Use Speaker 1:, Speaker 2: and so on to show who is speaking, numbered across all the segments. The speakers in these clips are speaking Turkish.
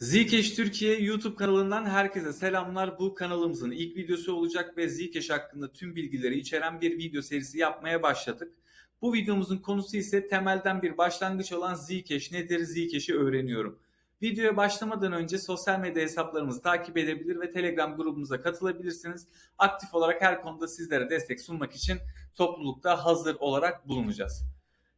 Speaker 1: Zcash Türkiye YouTube kanalından herkese selamlar. Bu kanalımızın ilk videosu olacak ve Zcash hakkında tüm bilgileri içeren bir video serisi yapmaya başladık. Bu videomuzun konusu ise temelden bir başlangıç olan Zcash nedir, Zcash'i öğreniyorum. Videoya başlamadan önce sosyal medya hesaplarımızı takip edebilir ve Telegram grubumuza katılabilirsiniz. Aktif olarak her konuda sizlere destek sunmak için toplulukta hazır olarak bulunacağız.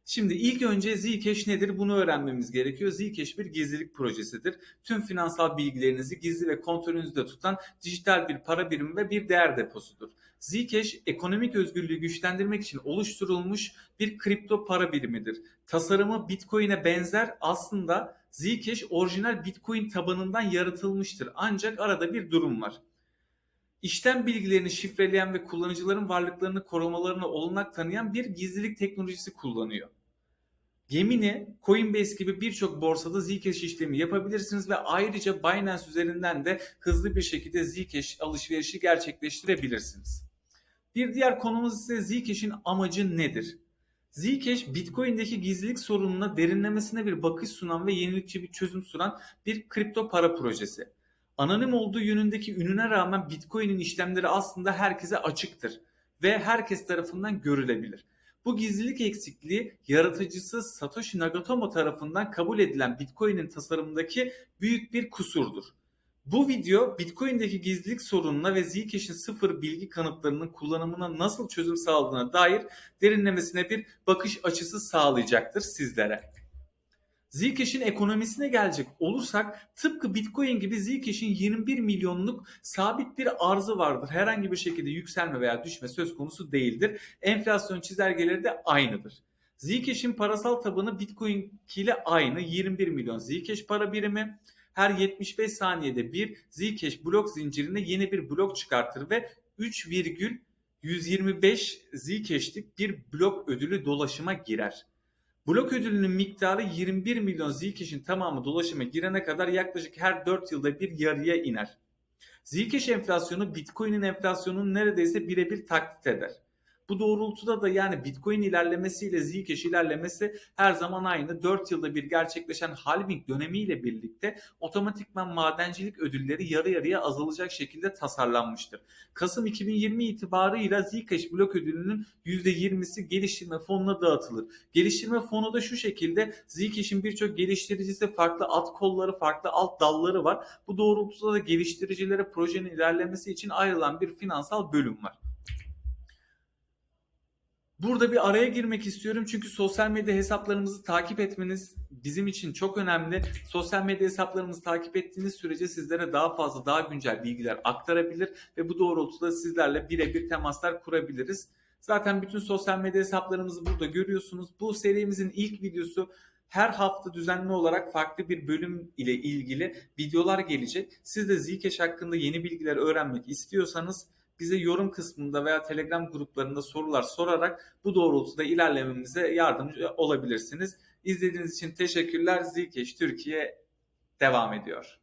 Speaker 1: Şimdi ilk önce Zcash nedir bunu öğrenmemiz gerekiyor. Zcash bir gizlilik projesidir. Tüm finansal bilgilerinizi gizli ve kontrolünüzde tutan dijital bir para birimi ve bir değer deposudur. Zcash ekonomik özgürlüğü güçlendirmek için oluşturulmuş bir kripto para birimidir. Tasarımı Bitcoin'e benzer aslında Zcash orijinal Bitcoin tabanından yaratılmıştır. Ancak arada bir durum var. İşlem bilgilerini şifreleyen ve kullanıcıların varlıklarını korumalarına olanak tanıyan bir gizlilik teknolojisi kullanıyor. Gemini, Coinbase gibi birçok borsada Zcash işlemi yapabilirsiniz ve ayrıca Binance üzerinden de hızlı bir şekilde Zcash alışverişi gerçekleştirebilirsiniz. Bir diğer konumuz ise Zcash'in amacı nedir? Zcash, Bitcoin'deki gizlilik sorununa derinlemesine bir bakış sunan ve yenilikçi bir çözüm sunan bir kripto para projesi. Anonim olduğu yönündeki ününe rağmen Bitcoin'in işlemleri aslında herkese açıktır ve herkes tarafından görülebilir. Bu gizlilik eksikliği yaratıcısı Satoshi Nakamoto tarafından kabul edilen Bitcoin'in tasarımındaki büyük bir kusurdur. Bu video Bitcoin'deki gizlilik sorununa ve Zcash'in sıfır bilgi kanıtlarının kullanımına nasıl çözüm sağladığına dair derinlemesine bir bakış açısı sağlayacaktır sizlere. Zcash'in ekonomisine gelecek olursak tıpkı Bitcoin gibi Zcash'in 21 milyonluk sabit bir arzı vardır. Herhangi bir şekilde yükselme veya düşme söz konusu değildir. Enflasyon çizelgeleri de aynıdır. Zcash'in parasal tabanı Bitcoin ile aynı 21 milyon Zcash para birimi. Her 75 saniyede bir Zcash blok zincirine yeni bir blok çıkartır ve 3,125 Zcash'lik bir blok ödülü dolaşıma girer. Blok ödülünün miktarı 21 milyon Zcash'in tamamı dolaşıma girene kadar yaklaşık her 4 yılda bir yarıya iner. Zcash enflasyonu Bitcoin'in enflasyonunu neredeyse birebir taklit eder. Bu doğrultuda da yani Bitcoin ilerlemesiyle Zcash ilerlemesi her zaman aynı 4 yılda bir gerçekleşen halving dönemiyle birlikte otomatikman madencilik ödülleri yarı yarıya azalacak şekilde tasarlanmıştır. Kasım 2020 itibarıyla Zcash blok ödülünün %20'si geliştirme fonuna dağıtılır. Geliştirme fonu da şu şekilde Zcash'in birçok geliştiricisi farklı alt kolları, farklı alt dalları var. Bu doğrultuda da geliştiricilere projenin ilerlemesi için ayrılan bir finansal bölüm var. Burada bir araya girmek istiyorum çünkü sosyal medya hesaplarımızı takip etmeniz bizim için çok önemli. Sosyal medya hesaplarımızı takip ettiğiniz sürece sizlere daha fazla, daha güncel bilgiler aktarabilir ve bu doğrultuda sizlerle birebir temaslar kurabiliriz. Zaten bütün sosyal medya hesaplarımızı burada görüyorsunuz. Bu serimizin ilk videosu her hafta düzenli olarak farklı bir bölüm ile ilgili videolar gelecek. Siz de Zcash hakkında yeni bilgiler öğrenmek istiyorsanız bize yorum kısmında veya Telegram gruplarında sorular sorarak bu doğrultuda ilerlememize yardımcı olabilirsiniz. İzlediğiniz için teşekkürler. Zcash Türkiye devam ediyor.